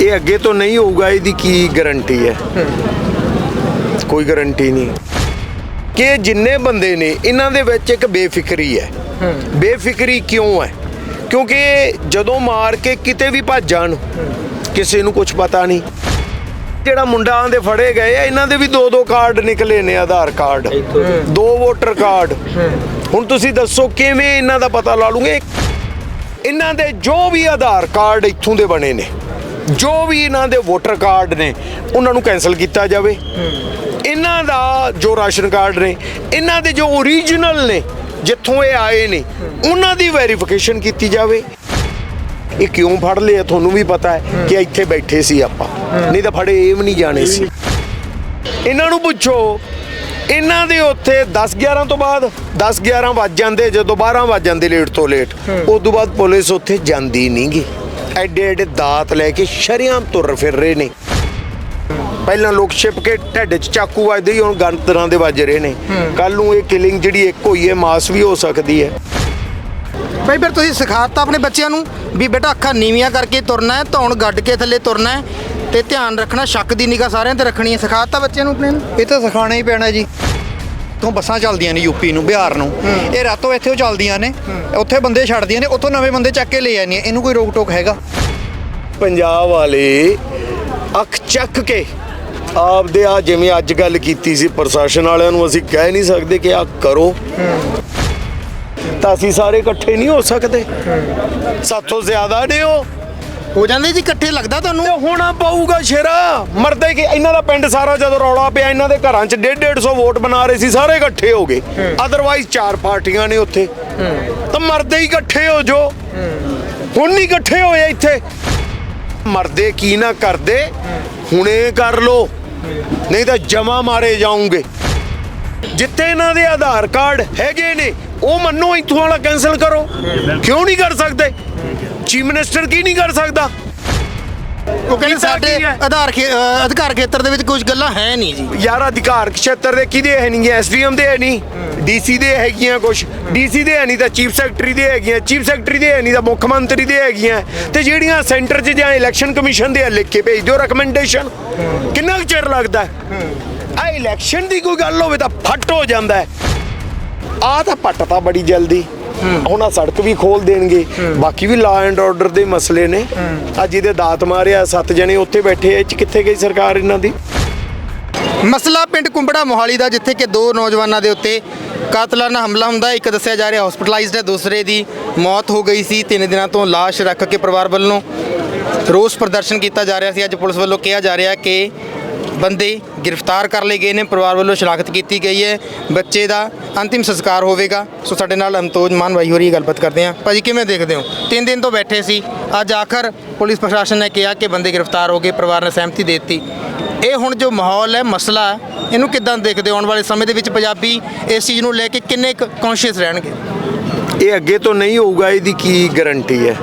ਇਹ ਅੱਗੇ ਤੋਂ ਨਹੀਂ ਹੋਊਗਾ, ਇਹਦੀ ਕੀ ਗਾਰੰਟੀ ਹੈ? ਕੋਈ ਗਾਰੰਟੀ ਨਹੀਂ। ਕਿ ਜਿੰਨੇ ਬੰਦੇ ਨੇ, ਇਹਨਾਂ ਦੇ ਵਿੱਚ ਇੱਕ ਬੇਫਿਕਰੀ ਹੈ। ਬੇਫਿਕਰੀ ਕਿਉਂ ਹੈ? ਕਿਉਂਕਿ ਜਦੋਂ ਮਾਰ ਕੇ ਕਿਤੇ ਵੀ ਭੱਜ ਜਾਣ, ਕਿਸੇ ਨੂੰ ਕੁਝ ਪਤਾ ਨਹੀਂ। ਜਿਹੜਾ ਮੁੰਡਾਂ ਦੇ ਫੜੇ ਗਏ ਆ, ਇਹਨਾਂ ਦੇ ਵੀ ਦੋ ਦੋ ਕਾਰਡ ਨਿਕਲੇ ਨੇ, ਆਧਾਰ ਕਾਰਡ ਦੋ ਵੋਟਰ ਕਾਰਡ ਹੁਣ ਤੁਸੀਂ ਦੱਸੋ, ਕਿਵੇਂ ਇਹਨਾਂ ਦਾ ਪਤਾ ਲਾ ਲੂਗੇ? ਇਹਨਾਂ ਦੇ ਜੋ ਵੀ ਆਧਾਰ ਕਾਰਡ ਇੱਥੋਂ ਦੇ ਬਣੇ ਨੇ। ਜੋ ਵੀ ਇਹਨਾਂ ਦੇ ਵੋਟਰ ਕਾਰਡ ਨੇ ਉਹਨਾਂ ਨੂੰ ਕੈਨਸਲ ਕੀਤਾ ਜਾਵੇ। ਇਹਨਾਂ ਦਾ ਜੋ ਰਾਸ਼ਨ ਕਾਰਡ ਨੇ ਇਹਨਾਂ ਦੇ ਜੋ ਓਰੀਜਨਲ ਨੇ ਜਿੱਥੋਂ ਇਹ ਆਏ ਨੇ ਉਹਨਾਂ ਦੀ ਵੈਰੀਫਿਕੇਸ਼ਨ ਕੀਤੀ ਜਾਵੇ। ਇਹ ਕਿਉਂ ਫੜ ਲਿਆ ਤੁਹਾਨੂੰ ਵੀ ਪਤਾ ਹੈ ਕਿ ਇੱਥੇ ਬੈਠੇ ਸੀ ਆਪਾਂ। ਨਹੀਂ ਤਾਂ ਫੜੇ ਇਹ ਵੀ ਨਹੀਂ ਜਾਣੇ ਸੀ। ਇਹਨਾਂ ਨੂੰ ਪੁੱਛੋ ਇਹਨਾਂ ਦੇ ਉੱਥੇ 10 11 ਤੋਂ ਬਾਅਦ 10 11 ਵੱਜ ਜਾਂਦੇ ਜਦੋਂ 12 ਵੱਜ ਜਾਂਦੇ ਲੇਟ ਤੋਂ ਲੇਟ ਉਸ ਤੋਂ ਬਾਅਦ ਪੁਲਿਸ ਉੱਥੇ ਜਾਂਦੀ ਨਹੀਂਗੀ ਐਡੇ ਐਡੇ ਦਾਤ ਲੈ ਕੇ ਸ਼ਰਿਆਮ ਤੁਰ ਫਿਰ ਰਹੇ ਨੇ। ਪਹਿਲਾਂ ਲੋਕ ਛਿਪ ਕੇ ਢੱਡ 'ਚ ਚਾਕੂ ਵੱਜਦੇ ਸੀ, ਹੁਣ ਗਨ ਤਰ੍ਹਾਂ ਦੇ ਵੱਜ ਰਹੇ ਨੇ। ਕੱਲ ਨੂੰ ਇਹ ਕਿਲਿੰਗ ਜਿਹੜੀ ਇੱਕ ਹੋਈ ਹੈ ਮਾਸ ਵੀ ਹੋ ਸਕਦੀ ਹੈ। ਭਾਈ ਫਿਰ ਤੁਸੀਂ ਸਿਖਾਤਾ ਆਪਣੇ ਬੱਚਿਆਂ ਨੂੰ ਵੀ ਬੇਟਾ ਅੱਖਾਂ ਨੀਵੀਆਂ ਕਰਕੇ ਤੁਰਨਾ ਹੈ ਧੌਣ ਗੱਡ ਕੇ ਥੱਲੇ ਤੁਰਨਾ ਹੈ ਤੇ ਧਿਆਨ ਰੱਖਣਾ ਸ਼ੱਕ ਦੀ ਨਿਗਾਹ ਸਾਰਿਆਂ ਤੇ ਰੱਖਣੀ ਹੈ। ਸਿਖਾਤਾ ਬੱਚਿਆਂ ਨੂੰ ਆਪਣੇ ਨੂੰ? ਇਹ ਤਾਂ ਸਿਖਾਉਣਾ ਹੀ ਪੈਣਾ ਜੀ। ਤੋਂ ਬੱਸਾਂ ਚੱਲਦੀਆਂ ਨੇ ਯੂਪੀ ਨੂੰ ਬਿਹਾਰ ਨੂੰ। ਇਹ ਰਾਤੋਂ ਇੱਥੇ ਉਹ ਚੱਲਦੀਆਂ ਨੇ ਉੱਥੇ ਬੰਦੇ ਛੱਡਦੀਆਂ ਨੇ ਉੱਥੋਂ ਨਵੇਂ ਬੰਦੇ ਚੱਕ ਕੇ ਲੈ ਜਾਂਦੀਆਂ ਇਹਨੂੰ ਕੋਈ ਰੋਕ ਟੋਕ ਹੈਗਾ? ਪੰਜਾਬ ਵਾਲੇ ਅੱਖ ਚੱਕ ਕੇ ਆਪਦੇ ਆ ਜਿਵੇਂ ਅੱਜ ਗੱਲ ਕੀਤੀ ਸੀ ਪ੍ਰਸ਼ਾਸਨ ਵਾਲਿਆਂ ਨੂੰ ਅਸੀਂ ਕਹਿ ਨਹੀਂ ਸਕਦੇ ਕਿ ਆ ਕਰੋ। ਤਾਂ ਅਸੀਂ ਸਾਰੇ ਇਕੱਠੇ ਨਹੀਂ ਹੋ ਸਕਦੇ। ਸਾਥੋਂ ਜ਼ਿਆਦਾ ਨੇ ਉਹ। ਹੋ ਜਾਂਦੇ ਜੀ ਇਕੱਠੇ ਲੱਗਦਾ ਤੁਹਾਨੂੰ? ਤੇ ਹੋਣਾ ਪਊਗਾ ਸ਼ੇਰਾ। ਮਰਦੇ ਕਿ ਇਹਨਾਂ ਦਾ ਪਿੰਡ ਸਾਰਾ ਜਦੋਂ ਰੌਲਾ ਪਿਆ ਇਹਨਾਂ ਦੇ ਘਰਾਂ 'ਚ 1.5 150 ਵੋਟ ਬਣਾ ਰਹੇ ਸੀ ਸਾਰੇ ਇਕੱਠੇ ਹੋ ਗਏ। ਅਦਰਵਾਈਜ਼ ਚਾਰ ਪਾਰਟੀਆਂ ਨੇ ਉੱਥੇ। ਤਾਂ ਮਰਦੇ ਹੀ ਇਕੱਠੇ ਹੋ ਜੋ। ਹੁਣ ਨਹੀਂ ਇਕੱਠੇ ਹੋਏ ਇੱਥੇ। ਮਰਦੇ ਕੀ ਨਾ ਕਰਦੇ ਹੁਣੇ ਕਰ ਲੋ। ਨਹੀਂ ਤਾਂ ਜਮਾ ਮਾਰੇ ਜਾਉਂਗੇ ਜਿੱਥੇ ਇਹਨਾਂ ਦੇ ਆਧਾਰ ਕਾਰਡ ਹੈਗੇ ਨੇ ਉਹ ਮੰਨੋ ਇੱਥੋਂ ਵਾਲਾ ਕੈਨਸਲ ਕਰੋ। ਕਿਉਂ ਨਹੀਂ ਕਰ ਸਕਦੇ? ਚੀਫ ਮਿਨਿਸਟਰ ਕੀ ਨਹੀਂ ਕਰ ਸਕਦਾ? ਉਹ ਕਹਿੰਦੇ ਕੀਤਾ ਸਾਡੇ ਕੀ ਹੈ? ਆਧਾਰ ਖੇ- ਅਧਿਕਾਰ ਖੇਤਰ ਦੇ ਵਿੱਚ ਕੁਝ ਗੱਲਾਂ ਹੈ ਨਹੀਂ ਜੀ। ਯਾਰ ਅਧਿਕਾਰ ਖੇਤਰ ਦੇ ਕਿਹਦੇ ਹੈ ਨਹੀਂ? ਐਸਡੀਐਮ ਦੇ ਹੈ ਨਹੀਂ? ਡੀਸੀ ਦੇ ਹੈਗੀਆਂ ਕੁਝ ਡੀਸੀ ਦੇ ਹੈ ਨਹੀਂ ਤਾਂ ਚੀਫ ਸੈਕਟਰੀ ਦੇ ਹੈਗੀਆਂ। ਚੀਫ ਸੈਕਟਰੀ ਦੇ ਹੈ ਨਹੀਂ ਤਾਂ ਮੁੱਖ ਮੰਤਰੀ ਦੇ ਹੈਗੀਆਂ। ਤੇ ਜਿਹੜੀਆਂ ਸੈਂਟਰ 'ਚ ਜਾਂ ਇਲੈਕਸ਼ਨ ਕਮਿਸ਼ਨ ਦੇ ਆ, ਲਿਖ ਕੇ ਭੇਜ ਦਿਓ ਰეკਮੈਂਡੇਸ਼ਨ ਕਿੰਨਾ ਕੁ ਚਿਰ ਲੱਗਦਾ? ਹੈ ਆ ਇਲੈਕਸ਼ਨ ਦੀ ਕੋਈ ਗੱਲ ਹੋਵੇ ਤਾਂ ਫੱਟ ਹੋ ਜਾਂਦਾ ਹੈ। ਆ ਤਾਂ ਪੱਟ ਤਾਂ ਬੜੀ ਜਲਦੀ। ਹੁਣ ਸੜਕ ਵੀ ਖੋਲ ਦੇਣਗੇ। ਬਾਕੀ ਵੀ ਲਾ ਐਂਡ ਆਰਡਰ ਦੇ ਮਸਲੇ ਨੇ। ਆ ਜਿਹਦੇ ਦਾਤ ਮਾਰਿਆ ਸੱਤ ਜਣੇ ਉੱਥੇ ਬੈਠੇ ਇਹ 'ਚ ਕਿੱਥੇ ਗਈ ਸਰਕਾਰ ਇਹਨਾਂ ਦੀ? ਮਸਲਾ ਪਿੰਡ ਕੁੰਬੜਾ ਮੋਹਾਲੀ ਦਾ ਜਿੱਥੇ ਕਿ ਦੋ ਨੌਜਵਾਨਾਂ ਦੇ ਉੱਤੇ ਕਾਤਲਾਨਾ ਹਮਲਾ ਹੁੰਦਾ। ਇੱਕ ਦੱਸਿਆ ਜਾ ਰਿਹਾ ਹਸਪੀਟਲਾਈਜ਼ਡ ਹੈ ਦੂਸਰੇ ਦੀ ਮੌਤ ਹੋ ਗਈ ਸੀ। ਤਿੰਨ ਦਿਨਾਂ ਤੋਂ ਲਾਸ਼ ਰੱਖ ਕੇ ਪਰਿਵਾਰ ਵੱਲੋਂ ਰੋਸ ਪ੍ਰਦਰਸ਼ਨ ਕੀਤਾ ਜਾ ਰਿਹਾ ਸੀ। ਅੱਜ ਪੁਲਿਸ ਵੱਲੋਂ ਕਿਹਾ ਜਾ ਰਿਹਾ ਕਿ ਬੰਦੇ ਗ੍ਰਿਫਤਾਰ ਕਰ ਲਏ ਗਏ ਨੇ ਪਰਿਵਾਰ ਵੱਲੋਂ ਸ਼ਨਾਖਤ ਕੀਤੀ ਗਈ ਹੈ। ਬੱਚੇ ਦਾ ਅੰਤਿਮ ਸੰਸਕਾਰ ਹੋਵੇਗਾ। ਸੋ ਸਾਡੇ ਨਾਲ ਅਮਤੋਜ ਮਾਨ ਭਾਈ ਹੋਰੀ ਗੱਲਬਾਤ ਕਰਦੇ ਹਾਂ। ਭਾਜੀ ਕਿਵੇਂ ਦੇਖਦੇ ਹੋ? ਤਿੰਨ ਦਿਨ ਤੋਂ ਬੈਠੇ ਸੀ। ਅੱਜ ਆਖਰ ਪੁਲਿਸ ਪ੍ਰਸ਼ਾਸਨ ਨੇ ਕਿਹਾ ਕਿ ਬੰਦੇ ਗ੍ਰਿਫਤਾਰ ਹੋ ਗਏ ਪਰਿਵਾਰ ਨੇ ਸਹਿਮਤੀ ਦੇ ਦਿੱਤੀ। ਇਹ ਹੁਣ ਜੋ ਮਾਹੌਲ ਹੈ ਮਸਲਾ ਇਹਨੂੰ ਕਿੱਦਾਂ ਦੇਖਦੇ ਆਉਣ ਵਾਲੇ ਸਮੇਂ ਦੇ ਵਿੱਚ ਪੰਜਾਬੀ ਇਸ ਚੀਜ਼ ਨੂੰ ਲੈ ਕੇ ਕਿੰਨੇ ਕੌਨਸ਼ੀਅਸ ਰਹਿਣਗੇ? ਇਹ ਅੱਗੇ ਤੋਂ ਨਹੀਂ ਹੋਊਗਾ ਇਹਦੀ ਕੀ ਗਾਰੰਟੀ ਹੈ।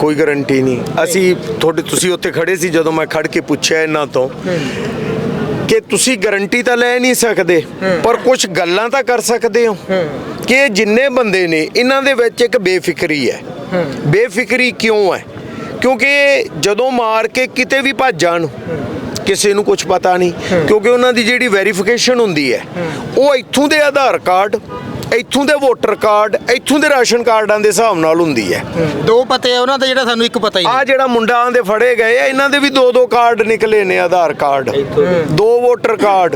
ਕੋਈ ਗਾਰੰਟੀ ਨਹੀਂ। ਅਸੀਂ ਤੁਹਾਡੇ ਤੁਸੀਂ ਉੱਥੇ ਖੜੇ ਸੀ ਜਦੋਂ ਮੈਂ ਖੜ ਕੇ ਪੁੱਛਿਆ ਇਹਨਾਂ ਤੋਂ ਕਿ ਤੁਸੀਂ ਗਾਰੰਟੀ ਤਾਂ ਲੈ ਨਹੀਂ ਸਕਦੇ, ਪਰ ਕੁਝ ਗੱਲਾਂ ਤਾਂ ਕਰ ਸਕਦੇ ਹੋ। ਕਿ ਜਿੰਨੇ ਬੰਦੇ ਨੇ, ਇਹਨਾਂ ਦੇ ਵਿੱਚ ਇੱਕ ਬੇਫਿਕਰੀ ਹੈ। ਬੇਫਿਕਰੀ ਕਿਉਂ ਹੈ? ਕਿਉਂਕਿ ਜਦੋਂ ਮਾਰ ਕੇ ਕਿਤੇ ਵੀ ਭੱਜ ਜਾਣ, ਕਿਸੇ ਨੂੰ ਕੁਝ ਪਤਾ ਨਹੀਂ। ਕਿਉਂਕਿ ਉਹਨਾਂ ਦੀ ਜਿਹੜੀ ਵੈਰੀਫਿਕੇਸ਼ਨ ਹੁੰਦੀ ਹੈ, ਉਹ ਇੱਥੋਂ ਦੇ ਆਧਾਰ ਕਾਰਡ ਇੱਥੋਂ ਦੇ ਵੋਟਰ ਕਾਰਡ ਇੱਥੋਂ ਦੇ ਰਾਸ਼ਨ ਕਾਰਡਾਂ ਦੇ ਹਿਸਾਬ ਨਾਲ ਹੁੰਦੀ ਹੈ। ਦੋ ਪਤੇ ਆ ਉਹਨਾਂ ਦਾ ਜਿਹੜਾ ਸਾਨੂੰ ਇੱਕ ਪਤਾ ਹੀ ਆ ਜਿਹੜਾ ਮੁੰਡਾਂ ਦੇ ਫੜੇ ਗਏ ਆ ਇਹਨਾਂ ਦੇ ਵੀ ਦੋ ਦੋ ਕਾਰਡ ਨਿਕਲੇ ਨੇ ਆਧਾਰ ਕਾਰਡ। ਦੋ। Voter card.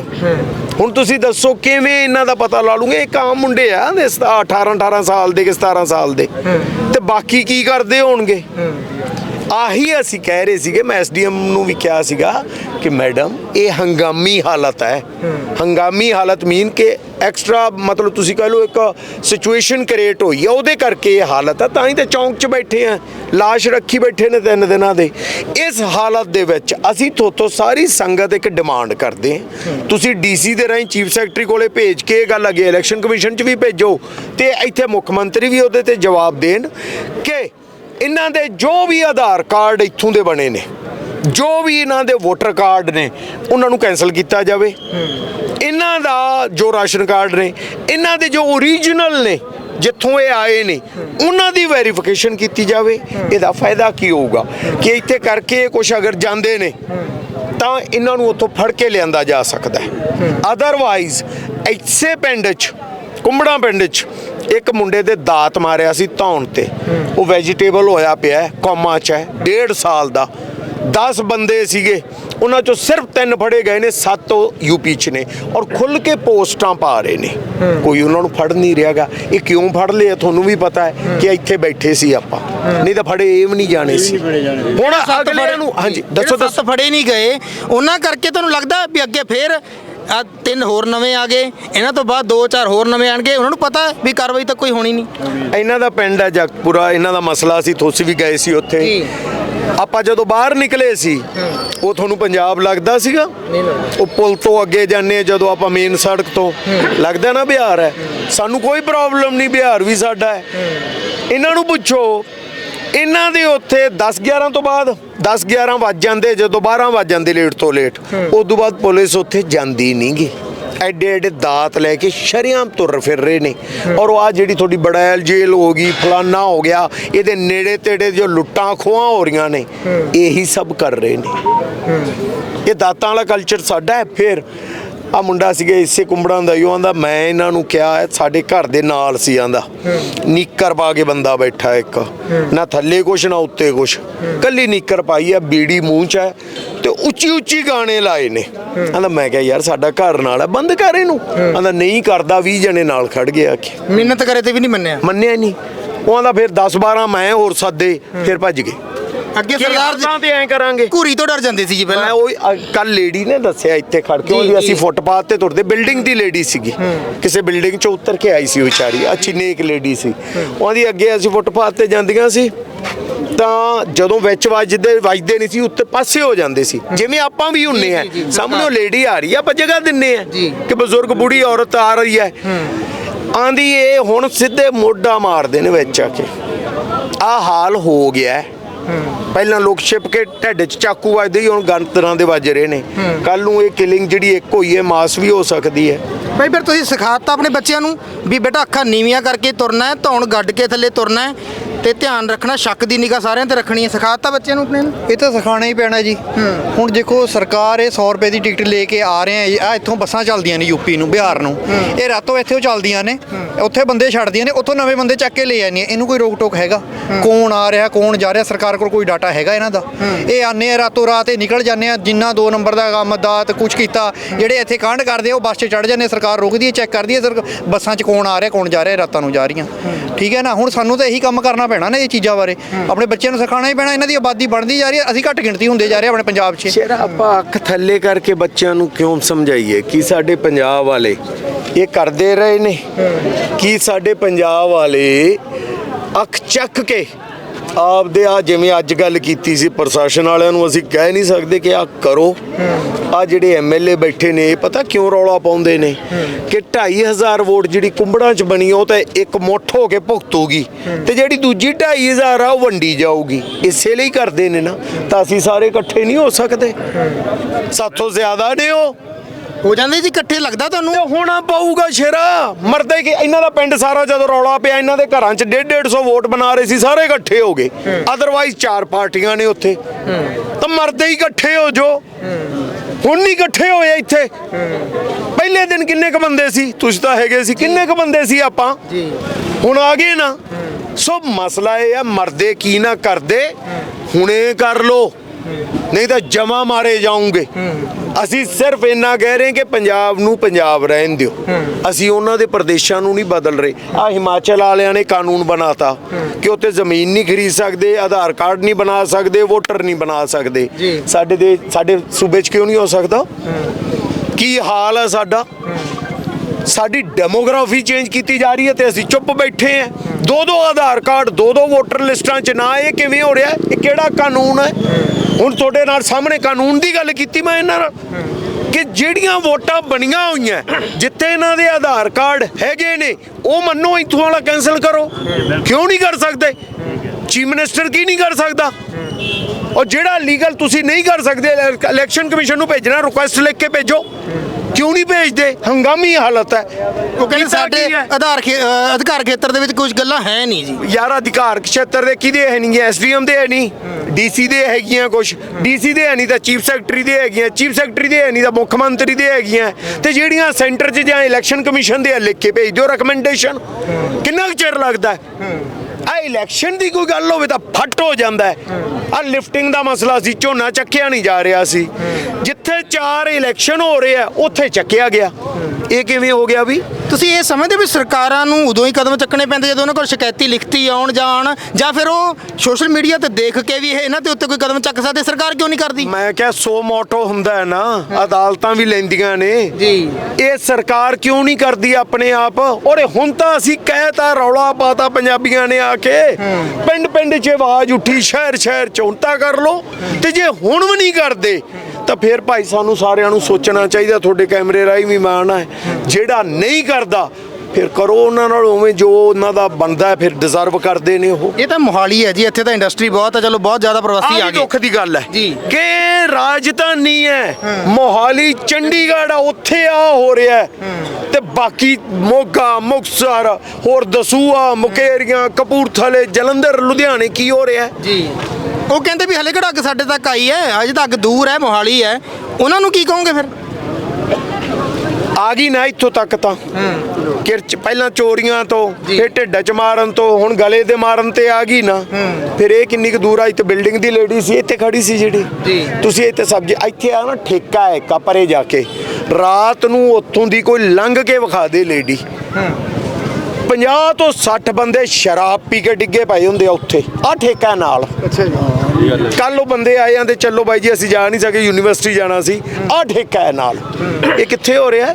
ਹੁਣ ਤੁਸੀਂ ਦੱਸੋ ਕਿਵੇਂ ਇਹਨਾਂ ਦਾ ਪਤਾ ਲਾ ਲੂਗੇ? ਇੱਕ ਆਮ ਮੁੰਡੇ ਆ ਦੇ 18 18 ਸਾਲ ਦੇ ਕਿ 17 ਸਾਲ ਦੇ। ਤੇ ਬਾਕੀ ਕੀ ਕਰਦੇ ਹੋਣਗੇ? ਆਹੀ ਅਸੀਂ ਕਹਿ ਰਹੇ ਸੀਗੇ, ਮੈਂ ਐਸਡੀਐਮ ਨੂੰ ਵੀ ਕਿਹਾ ਸੀਗਾ ਕਿ ਮੈਡਮ, ਇਹ ਹੰਗਾਮੀ ਹਾਲਤ ਹੈ। ਹੰਗਾਮੀ ਹਾਲਤ ਮੀਨ ਕਿ ਐਕਸਟਰਾ ਮਤਲਬ ਤੁਸੀਂ ਕਹ ਲਓ ਇੱਕ ਸਿਚੁਏਸ਼ਨ ਕ੍ਰੀਏਟ ਹੋਈ ਹੈ, ਉਹਦੇ ਕਰਕੇ ਇਹ ਹਾਲਤ ਹੈ। ਤਾਂ ਹੀ ਤੇ ਚੌਂਕ 'ਚ ਬੈਠੇ ਆ ਲਾਸ਼ ਰੱਖੀ ਬੈਠੇ ਨੇ ਤਿੰਨ ਦਿਨਾਂ ਦੇ। ਇਸ ਹਾਲਤ ਦੇ ਵਿੱਚ ਅਸੀਂ ਥੋਤੋਂ ਸਾਰੀ ਸੰਗਤ ਇੱਕ ਡਿਮਾਂਡ ਕਰਦੇ ਹਾਂ। ਤੁਸੀਂ ਡੀਸੀ ਦੇ ਰਾਹੀਂ ਚੀਫ ਸੈਕਟਰੀ ਕੋਲੇ ਭੇਜ ਕੇ ਇਹ ਗੱਲ ਅੱਗੇ ਇਲੈਕਸ਼ਨ ਕਮਿਸ਼ਨ 'ਚ ਵੀ ਭੇਜੋ ਤੇ ਇੱਥੇ ਮੁੱਖ ਮੰਤਰੀ ਵੀ ਉਹਦੇ ਤੇ ਜਵਾਬ ਦੇਣ ਕਿ ਇਹਨਾਂ ਦੇ ਜੋ ਵੀ ਆਧਾਰ ਕਾਰਡ ਇੱਥੋਂ ਦੇ ਬਣੇ ਨੇ ਜੋ ਵੀ ਇਹਨਾਂ ਦੇ ਵੋਟਰ ਕਾਰਡ ਨੇ ਉਹਨਾਂ ਨੂੰ ਕੈਨਸਲ ਕੀਤਾ ਜਾਵੇ। ਇਹਨਾਂ ਦਾ ਜੋ ਰਾਸ਼ਨ ਕਾਰਡ ਨੇ ਇਹਨਾਂ ਦੇ ਜੋ ਓਰੀਜਨਲ ਨੇ ਜਿੱਥੋਂ ਇਹ ਆਏ ਨੇ ਉਹਨਾਂ ਦੀ ਵੈਰੀਫਿਕੇਸ਼ਨ ਕੀਤੀ ਜਾਵੇ। ਇਹਦਾ ਫਾਇਦਾ ਕੀ ਹੋਊਗਾ? ਕਿ ਇੱਥੇ ਕਰਕੇ ਕੁਝ ਅਗਰ ਜਾਂਦੇ ਨੇ ਤਾਂ ਇਹਨਾਂ ਨੂੰ ਉੱਥੋਂ ਫੜ ਕੇ ਲਿਆਂਦਾ ਜਾ ਸਕਦਾ ਹੈ। ਅਦਰਵਾਈਜ਼ ਇੱਥੇ ਪਿੰਡ 'ਚ ਕੁੰਬੜਾ ਪਿੰਡ 'ਚ ਇੱਕ ਮੁੰਡੇ ਦੇ ਦਾਤ ਮਾਰਿਆ ਸੀ ਧੌਣ ਤੇ। ਉਹ ਵੈਜੀਟੇਬਲ ਹੋਇਆ ਪਿਆ ਕੋਮਾ 'ਚ ਹੈ ਡੇਢ ਸਾਲ ਦਾ। 10 ਬੰਦੇ ਸੀਗੇ ਉਹਨਾਂ ਚੋਂ ਸਿਰਫ ਤਿੰਨ ਫੜੇ ਗਏ ਨੇ 7 ਯੂਪੀ 'ਚ ਨੇ ਔਰ ਖੁੱਲ ਕੇ ਪੋਸਟਾਂ ਪਾ ਰਹੇ ਨੇ। ਕੋਈ ਉਹਨਾਂ ਨੂੰ ਫੜ ਨਹੀਂ ਰਿਹਾਗਾ। ਇਹ ਕਿਉਂ ਫੜ ਲਿਆ ਤੁਹਾਨੂੰ ਵੀ ਪਤਾ ਹੈ ਕਿ ਇੱਥੇ ਬੈਠੇ ਸੀ ਆਪਾਂ। ਨਹੀਂ ਤਾਂ ਫੜੇ ਇਹ ਵੀ ਨਹੀਂ ਜਾਣੇ ਸੀ। ਹੁਣ ਅਗਲੇ ਨੂੰ ਹਾਂਜੀ ਦੱਸੋ ਦੱਸੋ ਸੱਤ ਫੜੇ ਨਹੀਂ ਗਏ ਉਹਨਾਂ ਕਰਕੇ ਤੁਹਾਨੂੰ ਲੱਗਦਾ ਵੀ ਅੱਗੇ ਫੇਰ ਆ ਤਿੰਨ ਹੋਰ ਨਵੇਂ ਆ ਗਏ ਇਹਨਾਂ ਤੋਂ ਬਾਅਦ ਦੋ ਚਾਰ ਹੋਰ ਨਵੇਂ ਆਣਗੇ ਉਹਨਾਂ ਨੂੰ ਪਤਾ ਵੀ ਕਾਰਵਾਈ ਤਾਂ ਕੋਈ ਹੋਣੀ ਨਹੀਂ। ਇਹਨਾਂ ਦਾ ਪਿੰਡ ਹੈ ਜਗਪੁਰਾ ਇਹਨਾਂ ਦਾ ਮਸਲਾ ਸੀ ਤੁਸੀਂ ਵੀ ਗਏ ਸੀ ਉੱਥੇ। ਜੀ। ਆਪਾਂ ਜਦੋਂ ਬਾਹਰ ਨਿਕਲੇ ਸੀ ਉਹ ਤੁਹਾਨੂੰ ਪੰਜਾਬ ਲੱਗਦਾ ਸੀਗਾ? ਨਹੀਂ ਲੱਗਦਾ। ਉਹ ਪੁਲ ਤੋਂ ਅੱਗੇ ਜਾਂਦੇ ਜਦੋਂ ਆਪਾਂ ਮੇਨ ਸੜਕ ਤੋਂ। ਲੱਗਦਾ ਨਾ ਬਿਹਾਰ ਹੈ? ਸਾਨੂੰ ਕੋਈ ਪ੍ਰੋਬਲਮ ਨਹੀਂ ਬਿਹਾਰ ਵੀ ਸਾਡਾ ਹੈ। ਇਹਨਾਂ ਨੂੰ ਪੁੱਛੋ ਇਹਨਾਂ ਦੇ ਉੱਥੇ 10 11 ਤੋਂ ਬਾਅਦ 10 11 ਵੱਜ ਜਾਂਦੇ ਜਦੋਂ 12 ਵੱਜ ਜਾਂਦੇ ਲੇਟ ਤੋਂ ਲੇਟ ਉਸ ਤੋਂ ਬਾਅਦ ਪੁਲਿਸ ਉੱਥੇ ਜਾਂਦੀ ਨਹੀਂਗੀ ਐਡੇ ਐਡੇ ਦਾਤ ਲੈ ਕੇ ਸ਼ਰਿਆਮ ਤੁਰ ਫਿਰ ਰਹੇ ਨੇ। ਔਰ ਆ ਜਿਹੜੀ ਤੁਹਾਡੀ ਬੜੈਲ ਜੇਲ੍ਹ ਹੋ ਗਈ ਫਲਾਨਾ ਹੋ ਗਿਆ ਇਹਦੇ ਨੇੜੇ ਤੇੜੇ ਜੋ ਲੁੱਟਾਂ ਖੋਹਾਂ ਹੋ ਰਹੀਆਂ ਨੇ ਇਹੀ ਸਭ ਕਰ ਰਹੇ ਨੇ। ਇਹ ਦਾਤਾਂ ਵਾਲਾ ਕਲਚਰ ਸਾਡਾ ਹੈ ਫਿਰ ਆ ਮੁੰਡਾ ਸੀਗਾ ਇਸੇ ਕੁੰਬੜਾਂ ਦਾ ਹੀ ਉਹ ਆਂਦਾ ਮੈਂ ਇਹਨਾਂ ਨੂੰ ਕਿਹਾ ਸਾਡੇ ਘਰ ਦੇ ਨਾਲ ਸੀ ਆਂਦਾ। ਨੀਕਰ ਪਾ ਕੇ ਬੰਦਾ ਬੈਠਾ ਇੱਕ। ਨਾ ਥੱਲੇ ਕੁਛ ਨਾ ਉੱਤੇ ਕੁਛ। ਕੱਲੀ ਨੀਕਰ ਪਾਈ ਆ ਬੀੜੀ ਮੂੰਹ ਚ ਹੈ ਤੇ ਉੱਚੀ ਉੱਚੀ ਗਾਣੇ ਲਾਏ ਨੇ। ਆਂਦਾ ਮੈਂ ਕਿਹਾ ਯਾਰ ਸਾਡਾ ਘਰ ਨਾਲ ਹੈ ਬੰਦ ਕਰ ਇਹਨੂੰ। ਆਂਦਾ ਨਹੀਂ ਕਰਦਾ 20 ਜਣੇ ਨਾਲ ਖੜ ਗਏ ਆ ਕੇ। ਮਿਹਨਤ ਕਰੇ ਤੇ ਵੀ ਨਹੀਂ ਮੰਨਿਆ? ਮੰਨਿਆ ਨਹੀਂ। ਉਹ ਆਂਦਾ ਫਿਰ 10 12 ਮੈਂ ਹੋਰ ਸੱਦੇ ਫਿਰ ਭੱਜ ਗਏ। ਅੱਗੇ ਸਰਦਾਰ ਸਰਦਾਰ ਤੇ ਐਂ ਕਰਾਂਗੇ। ਘੂਰੀ ਤੋਂ ਡਰ ਜਾਂਦੇ ਸੀ ਜੀ ਮੈਂ ਪਹਿਲਾਂ ਉਹ ਕੱਲ ਲੇਡੀ ਨੇ ਦੱਸਿਆ ਇੱਥੇ ਖੜ ਕੇ ਜੀ, ਉਹਦੀ ਅਸੀਂ ਜੀ। ਫੁੱਟਪਾਥ ਤੇ ਤੁਰਦੇ ਬਿਲਡਿੰਗ ਦੀ ਲੇਡੀ ਸੀਗੀ। ਕਿਸੇ ਬਿਲਡਿੰਗ ਚੋਂ ਉਤਰ ਕੇ ਆਈ ਸੀ ਉਹ ਵਿਚਾਰੀ ਅੱਛੀ ਨੇਕ ਲੇਡੀ ਸੀ। ਉਹਦੀ ਅੱਗੇ ਅਸੀਂ ਫੁੱਟਪਾਥ ਤੇ ਜਾਂਦੀਆਂ ਸੀ ਤਾਂ ਜਦੋਂ ਵਿੱਚ ਵੱਜਦੇ ਵੱਜਦੇ ਨਹੀਂ ਸੀ ਉੱਤੇ ਪਾਸੇ ਹੋ ਜਾਂਦੇ ਸੀ। ਜਿਵੇਂ ਆਪਾਂ ਵੀ ਹੁੰਨੇ ਆ ਜੀ, ਜੀ, ਸਾਹਮਣੇ ਉਹ ਲੇਡੀ ਆ ਰਹੀ ਆ ਆਪਾਂ ਜਗ੍ਹਾ ਦਿੰਨੇ ਆ ਜੀ। ਕਿ ਬਜ਼ੁਰਗ ਬੁੜੀ ਔਰਤ ਆ ਰਹੀ ਹੈ। ਆਂਦੀ ਇਹ ਹੁਣ ਸਿੱਧੇ ਮੋਢਾ ਮਾਰਦੇ ਨੇ ਵਿੱਚ ਆ ਕੇ। ਆ ਹਾਲ ਹੋ ਗਿਆ। ਪਹਿਲਾਂ ਲੋਕ ਛਿਪ ਕੇ ਢੱਡ 'ਚ ਚਾਕੂ ਵੱਜਦੇ ਸੀ ਹੁਣ ਗਨ ਤਰ੍ਹਾਂ ਦੇ ਵੱਜ ਰਹੇ ਨੇ। ਕੱਲ ਨੂੰ ਇਹ ਕਿਲਿੰਗ ਜਿਹੜੀ ਇੱਕ ਹੋਈ ਹੈ ਮਾਸ ਵੀ ਹੋ ਸਕਦੀ ਹੈ। ਭਾਈ ਫਿਰ ਤੁਸੀਂ ਸਿਖਾਤਾ ਆਪਣੇ ਬੱਚਿਆਂ ਨੂੰ ਵੀ ਬੇਟਾ ਅੱਖਾਂ ਨੀਵੀਆਂ ਕਰਕੇ ਤੁਰਨਾ ਹੈ ਧੌਣ ਗੱਡ ਕੇ ਥੱਲੇ ਤੁਰਨਾ ਹੈ। ਤੇ ਧਿਆਨ ਰੱਖਣਾ ਸ਼ੱਕ ਦੀ ਨਿਗਾਹ ਸਾਰਿਆਂ ਤੇ ਰੱਖਣੀ ਹੈ। ਸਿਖਾਤਾ ਬੱਚਿਆਂ ਨੂੰ ਆਪਣੇ ਨੂੰ? ਇਹ ਤਾਂ ਸਿਖਾਉਣਾ ਹੀ ਪੈਣਾ ਜੀ। ਹੁਣ ਦੇਖੋ ਸਰਕਾਰ ਇਹ 100 ਰੁਪਏ ਦੀ ਟਿਕਟ ਲੈ ਕੇ ਆ ਰਹੇ ਆ। ਆ ਇੱਥੋਂ ਬੱਸਾਂ ਚੱਲਦੀਆਂ ਨੇ ਯੂਪੀ ਨੂੰ ਬਿਹਾਰ ਨੂੰ। ਇਹ ਰਾਤੋਂ ਇੱਥੇ ਚੱਲਦੀਆਂ ਨੇ। ਉੱਥੇ ਬੰਦੇ ਛੱਡਦੀਆਂ ਨੇ ਉੱਥੋਂ ਨਵੇਂ ਬੰਦੇ ਚੱਕ ਕੇ ਲੈ ਜਾਂਦੀਆਂ ਇਹਨੂੰ ਕੋਈ ਰੋਕ ਟੋਕ ਹੈਗਾ ਕੌਣ ਆ ਰਿਹਾ ਕੌਣ ਜਾ ਰਿਹਾ? ਸਰਕਾਰ ਕੋਲ ਕੋਈ ਡਾਟਾ ਹੈਗਾ ਇਹਨਾਂ ਦਾ? ਇਹ ਆਨੇ ਰਾਤੋਂ ਰਾਤ ਇਹ ਨਿਕਲ ਜਾਂਦੇ ਆ। ਜਿੰਨਾ ਦੋ ਨੰਬਰ ਦਾ ਕੰਮ ਦਾਤ ਕੁਝ ਕੀਤਾ ਜਿਹੜੇ ਇੱਥੇ ਕਾਂਡ ਕਰਦੇ ਆ ਉਹ ਬੱਸ 'ਚ ਚੜ ਜਾਂਦੇ ਸਰਕਾਰ ਰੋਕਦੀ ਹੈ ਚੈੱਕ ਕਰਦੀ ਹੈ ਸਰ ਬੱਸਾਂ 'ਚ ਕੌਣ ਆ ਰਿਹਾ ਕੌਣ ਜਾ ਰਿਹਾ ਰਾਤਾਂ ਨੂੰ ਜਾ ਰਹੀਆਂ। ਠੀਕ ਹੈ ਨਾ? ਹੁਣ ਸਾਨੂੰ ਤਾਂ ਇਹੀ ਕੰਮ ਕਰਨਾ ਪੈਣਾ ਨਾ ਇਹ ਚੀਜ਼ਾਂ ਬਾਰੇ। ਆਪਣੇ ਬੱਚਿਆਂ ਨੂੰ ਸਿਖਾਉਣਾ ਹੀ ਪੈਣਾ ਇਹਨਾਂ ਦੀ ਆਬਾਦੀ ਬਣਦੀ ਜਾ ਰਹੀ ਹੈ ਅਸੀਂ ਘੱਟ ਗਿਣਤੀ ਹੁੰਦੇ ਜਾ ਰਹੇ ਆਪਣੇ ਪੰਜਾਬ 'ਚ। ਸ਼ੇਰ ਆਪਾਂ ਅੱਖ ਥੱਲੇ ਕਰਕੇ ਬੱਚਿਆਂ ਨੂੰ ਕਿਉਂ ਸਮਝਾਈਏ? ਕਿ ਸਾਡੇ ਪੰਜਾਬ ਵਾਲੇ ਇਹ ਕਰਦੇ ਰਹੇ ਨੇ? ਕਿ ਸਾਡੇ ਪੰਜਾਬ ਵਾਲੇ ਅੱਖ ਚੱਕ ਕੇ ਆਪਦੇ ਆ ਜਿਵੇਂ ਅੱਜ ਗੱਲ ਕੀਤੀ ਸੀ ਪ੍ਰਸ਼ਾਸਨ ਵਾਲਿਆਂ ਨੂੰ ਅਸੀਂ ਕਹਿ ਨਹੀਂ ਸਕਦੇ ਕਿ ਆ ਕਰੋ। ਆ ਜਿਹੜੇ ਐਮਐਲਏ ਬੈਠੇ ਨੇ ਇਹ ਪਤਾ ਕਿਉਂ ਰੌਲਾ ਪਾਉਂਦੇ ਨੇ? ਕਿ 2500 ਵੋਟ ਜਿਹੜੀ ਕੁੰਬੜਾਂ 'ਚ ਬਣੀ ਉਹ ਤਾਂ ਇੱਕ ਮੁੱਠ ਹੋ ਕੇ ਭੁਗਤੂਗੀ। ਤੇ ਜਿਹੜੀ ਦੂਜੀ 2500 ਆ ਉਹ ਵੰਡੀ ਜਾਊਗੀ। ਇਸੇ ਲਈ ਕਰਦੇ ਨੇ ਨਾ। ਤਾਂ ਅਸੀਂ ਸਾਰੇ ਇਕੱਠੇ ਨਹੀਂ ਹੋ ਸਕਦੇ। ਸਾਥੋਂ ਜ਼ਿਆਦਾ ਨੇ ਉਹ। ਹੋ ਜਾਂਦੇ ਜੀ ਇਕੱਠੇ ਲੱਗਦਾ ਤੁਹਾਨੂੰ? ਤੇ ਹੋਣਾ ਪਊਗਾ ਸ਼ੇਰਾ। ਮਰਦੇ ਕਿ ਇਹਨਾਂ ਦਾ ਪਿੰਡ ਸਾਰਾ ਜਦੋਂ ਰੌਲਾ ਪਿਆ ਇਹਨਾਂ ਦੇ ਘਰਾਂ 'ਚ 1.5 150 ਵੋਟ ਬਣਾ ਰਹੇ ਸੀ ਸਾਰੇ ਇਕੱਠੇ ਹੋ ਗਏ। ਅਦਰਵਾਈਜ਼ ਚਾਰ ਪਾਰਟੀਆਂ ਨੇ ਉੱਥੇ। ਤਾਂ ਮਰਦੇ ਹੀ ਇਕੱਠੇ ਹੋ ਜੋ ਹੁਣ ਨਹੀਂ ਇਕੱਠੇ ਹੋਏ ਇੱਥੇ। ਪਹਿਲੇ ਦਿਨ ਕਿੰਨੇ ਕ ਬੰਦੇ ਸੀ? ਤੁਸੀਂ ਤਾਂ ਹੈਗੇ ਸੀ। ਕਿੰਨੇ ਕ ਬੰਦੇ ਸੀ ਆਪਾਂ? ਜੀ। ਹੁਣ ਆ ਗਏ ਨਾ। ਸੋ ਮਸਲਾ ਇਹ ਆ ਮਰਦੇ ਕੀ ਨਾ ਕਰਦੇ। ਹੁਣੇ ਕਰ ਲੋ ਨਹੀਂ ਤਾਂ ਜਮਾ ਮਾਰੇ ਜਾਉਂਗੇ ਅਸੀਂ ਸਿਰਫ ਇੰਨਾ ਕਹਿ ਰਹੇ ਕਿ ਪੰਜਾਬ ਨੂੰ ਪੰਜਾਬ ਰਹਿਣ ਦਿਓ। ਅਸੀਂ ਉਹਨਾਂ ਦੇ ਪ੍ਰਦੇਸ਼ਾਂ ਨੂੰ ਨਹੀਂ ਬਦਲ ਰਹੇ। ਆ ਹਿਮਾਚਲ ਵਾਲਿਆਂ ਨੇ ਕਾਨੂੰਨ ਬਣਾਤਾ। ਕਿ ਉੱਥੇ ਜ਼ਮੀਨ ਨਹੀਂ ਖਰੀਦ ਸਕਦੇ ਆਧਾਰ ਕਾਰਡ ਨਹੀਂ ਬਣਾ ਸਕਦੇ ਵੋਟਰ ਨਹੀਂ ਬਣਾ ਸਕਦੇ। ਸਾਡੇ ਦੇ ਸਾਡੇ ਸੂਬੇ 'ਚ ਕਿਉਂ ਨਹੀਂ ਹੋ ਸਕਦਾ? ਕੀ ਹਾਲ ਹੈ ਸਾਡਾ? ਸਾਡੀ ਡੈਮੋਗ੍ਰਾਫੀ ਚੇਂਜ ਕੀਤੀ ਜਾ ਰਹੀ ਹੈ ਤੇ ਅਸੀਂ ਚੁੱਪ ਬੈਠੇ ਆ ਦੋ ਦੋ ਆਧਾਰ ਕਾਰਡ, ਦੋ ਦੋ ਵੋਟਰ ਲਿਸਟਾਂ 'ਚ ਨਾ ਇਹ ਕਿਵੇਂ ਹੋ ਰਿਹਾ, ਇਹ ਕਿਹੜਾ ਕਾਨੂੰਨ ਹੈ? ਹੁਣ ਤੁਹਾਡੇ ਨਾਲ ਸਾਹਮਣੇ ਕਾਨੂੰਨ ਦੀ ਗੱਲ ਕੀਤੀ ਮੈਂ ਇਹਨਾਂ ਨਾਲ। ਕਿ ਜਿਹੜੀਆਂ ਵੋਟਾਂ ਬਣੀਆਂ ਹੋਈਆਂ, ਜਿੱਥੇ ਇਹਨਾਂ ਦੇ ਆਧਾਰ ਕਾਰਡ ਹੈਗੇ ਨੇ, ਉਹ ਮੰਨੋ, ਇੱਥੋਂ ਵਾਲਾ ਕੈਨਸਲ ਕਰੋ। ਕਿਉਂ ਨਹੀਂ ਕਰ ਸਕਦੇ? ਚੀਫ ਮਿਨਿਸਟਰ ਕੀ ਨਹੀਂ ਕਰ ਸਕਦਾ? ਔਰ ਜਿਹੜਾ ਲੀਗਲ ਤੁਸੀਂ ਨਹੀਂ ਕਰ ਸਕਦੇ ਇਲੈਕਸ਼ਨ ਕਮਿਸ਼ਨ ਨੂੰ ਭੇਜਣਾ ਰਿਕੁਐਸਟ ਲਿਖ ਕੇ ਭੇਜੋ। ਕਿਉਂ ਨਹੀਂ ਭੇਜਦੇ? ਹੰਗਾਮੀ ਹਾਲਤ ਹੈ। ਉਹ ਕਹਿੰਦੇ ਕੀਤਾ ਸਾਡੇ? ਆਧਾਰ ਅਧਿਕਾਰ ਖੇਤਰ ਦੇ ਵਿੱਚ ਕੁਝ ਗੱਲਾਂ ਹੈ ਨਹੀਂ ਜੀ। ਯਾਰ ਅਧਿਕਾਰ ਖੇਤਰ ਦੇ ਕਿਹਦੇ ਹੈ ਨਹੀਂ? ਐਸਡੀਐਮ ਦੇ ਹੈ ਨਹੀਂ। ਡੀਸੀ ਦੇ ਹੈਗੀਆਂ ਕੁਝ ਡੀਸੀ ਦੇ ਹੈ ਨਹੀਂ ਤਾਂ ਚੀਫ ਸੈਕਟਰੀ ਦੇ ਹੈਗੀਆਂ। ਚੀਫ ਸੈਕਟਰੀ ਦੇ ਹੈ ਨਹੀਂ ਤਾਂ ਮੁੱਖ ਮੰਤਰੀ ਦੇ ਹੈਗੀਆਂ। ਤੇ ਜਿਹੜੀਆਂ ਸੈਂਟਰ 'ਚ ਜਾਂ ਇਲੈਕਸ਼ਨ ਕਮਿਸ਼ਨ ਦੇ ਲਿਖ ਕੇ ਭੇਜ ਦਿਓ ਰეკਮੈਂਡੇਸ਼ਨ ਕਿੰਨਾ ਚਿਰ ਲੱਗਦਾ? ਹੈ ਆ ਇਲੈਕਸ਼ਨ ਦੀ ਕੋਈ ਗੱਲ ਹੋਵੇ ਤਾਂ ਫੱਟ ਹੋ ਜਾਂਦਾ ਹੈ। ਆ ਲਿਫਟਿੰਗ ਦਾ ਮਸਲਾ ਸੀ, ਝੋਨਾ ਚੱਕਿਆ ਨਹੀਂ ਜਾ ਰਿਹਾ ਸੀ। ਜਿੱਥੇ ਚਾਰ ਇਲੈਕਸ਼ਨ ਹੋ ਰਹੇ ਆ, ਉੱਥੇ ਚੱਕਿਆ ਗਿਆ। ਇਹ ਕਿਵੇਂ ਹੋ ਗਿਆ ਵੀ? ਤੁਸੀਂ ਇਹ ਸਮਝਦੇ ਵੀ ਸਰਕਾਰਾਂ ਨੂੰ ਉਦੋਂ ਹੀ ਕਦਮ ਚੱਕਣੇ ਪੈਂਦੇ ਜਦੋਂ ਉਹਨਾਂ ਕੋਲ ਸ਼ਿਕਾਇਤੀ ਲਿਖਤੀ ਆਉਣ ਜਾਣ ਜਾਂ ਫਿਰ ਉਹ ਸੋਸ਼ਲ ਮੀਡੀਆ ਤੇ ਦੇਖ ਕੇ ਵੀ ਇਹ ਇਹਨਾਂ ਦੇ ਉੱਤੇ ਕੋਈ ਕਦਮ ਚੱਕ ਸਕਦੇ ਸਰਕਾਰ ਕਿਉਂ ਨਹੀਂ ਕਰਦੀ? ਮੈਂ ਕਿਹਾ ਸੋ ਮੋਟੋ ਹੁੰਦਾ ਹੈ ਨਾ ਅਦਾਲਤਾਂ ਵੀ ਲੈਂਦੀਆਂ ਨੇ। ਜੀ। ਇਹ ਸਰਕਾਰ ਕਿਉਂ ਨਹੀਂ ਕਰਦੀ ਆਪਣੇ ਆਪ? ਔਰ ਹੁਣ ਤਾਂ ਅਸੀਂ ਕਹਿਤਾ ਰੌਲਾ ਪਾਤਾ ਪੰਜਾਬੀਆਂ ਨੇ ਆ ਕੇ। ਪਿੰਡ ਪਿੰਡ 'ਚ ਆਵਾਜ਼ ਉੱਠੀ ਸ਼ਹਿਰ ਸ਼ਹਿਰ 'ਚ ਹੁਣ ਤਾਂ ਕਰ ਲੋ ਤੇ ਜੇ ਹੁਣ ਵੀ ਨਹੀਂ ਕਰਦੇ ਤਾਂ ਫਿਰ ਭਾਈ ਸਾਨੂੰ ਸਾਰਿਆਂ ਨੂੰ ਸੋਚਣਾ ਚਾਹੀਦਾ ਤੁਹਾਡੇ ਕੈਮਰੇ ਰਾਹੀਂ ਵੀ ਮਾਣ ਹੈ। ਜਿਹੜਾ ਨਹੀਂ ਕਰਦਾ ਫਿਰ ਕਰੋ ਉਹਨਾਂ ਨਾਲ ਉਵੇਂ ਜੋ ਉਹਨਾਂ ਦਾ ਬਣਦਾ ਹੈ, ਫਿਰ ਡਿਜ਼ਰਵ ਕਰਦੇ ਨੇ ਉਹ। ਇਹ ਤਾਂ ਮੋਹਾਲੀ ਹੈ ਜੀ ਇੱਥੇ ਤਾਂ ਇੰਡਸਟਰੀ ਬਹੁਤ ਹੈ। ਚਲੋ ਬਹੁਤ ਜ਼ਿਆਦਾ ਪ੍ਰਵਾਸੀ ਆ ਗਏ। ਦੁੱਖ ਦੀ ਗੱਲ ਹੈ। ਕਿ ਰਾਜਧਾਨੀ ਹੈ ਮੋਹਾਲੀ ਚੰਡੀਗੜ੍ਹ ਆ ਉੱਥੇ ਆ ਹੋ ਰਿਹਾ। ਤੇ ਬਾਕੀ ਮੋਗਾ ਮੁਕਤਸਰ ਹੋਰ ਦਸੂਆ ਮੁਕੇਰੀਆਂ ਕਪੂਰਥਲੇ ਜਲੰਧਰ ਲੁਧਿਆਣੇ ਕੀ ਹੋ ਰਿਹਾ? ਜੀ। ਉਹ ਕਹਿੰਦੇ ਵੀ ਹਲੇ ਕਿਹੜਾ ਅੱਗ ਸਾਡੇ ਤੱਕ ਆਈ ਹੈ? ਅਜੇ ਤਾਂ ਅੱਗ ਦੂਰ ਹੈ ਮੋਹਾਲੀ ਹੈ। ਉਹਨਾਂ ਨੂੰ ਕੀ ਕਹੋਗੇ ਫਿਰ? ਆ ਗਈ ਨਾ ਇੱਥੋਂ ਤੱਕ ਤਾਂ। ਕਿਰਚ ਪਹਿਲਾਂ ਚੋਰੀਆਂ ਤੋਂ। ਫਿਰ ਢਿੱਡ ਚ ਮਾਰਨ ਤੋਂ ਹੁਣ ਗਲੇ ਦੇ ਮਾਰਨ ਤੇ ਆ ਗਈ ਨਾ। ਫਿਰ ਇਹ ਕਿੰਨੀ ਕੁ ਦੂਰ ਆ ਇੱਥੇ ਬਿਲਡਿੰਗ ਦੀ ਲੇਡੀ ਸੀ ਇੱਥੇ ਖੜੀ ਸੀ ਜਿਹੜੀ। ਜੀ। ਤੁਸੀਂ ਇੱਥੇ ਸਬਜ਼ੀ ਇੱਥੇ ਆ ਨਾ ਠੇਕਾ ਹੈ ਕਪਰੇ ਜਾ ਕੇ। ਰਾਤ ਨੂੰ ਉੱਥੋਂ ਦੀ ਕੋਈ ਲੰਘ ਕੇ ਵਿਖਾ ਦੇ ਲੇਡੀ 50 ਤੋਂ 60 ਬੰਦੇ ਸ਼ਰਾਬ ਪੀ ਕੇ ਡਿੱਗੇ ਪਏ ਹੁੰਦੇ ਆ ਉੱਥੇ। ਆ ਠੇਕਾ ਨਾਲ। ਅੱਛਾ ਜੀ। ਕੱਲ ਉਹ ਬੰਦੇ ਆਏ ਆ ਆਂਦੇ ਚਲੋ ਬਾਈ ਜੀ, ਅਸੀਂ ਜਾ ਨਹੀਂ ਸਕੇ, ਯੂਨੀਵਰਸਿਟੀ ਜਾਣਾ ਸੀ। ਆਹ ਠੇਕਾ ਹੈ ਨਾਲ। ਇਹ ਕਿੱਥੇ ਹੋ ਰਿਹਾ?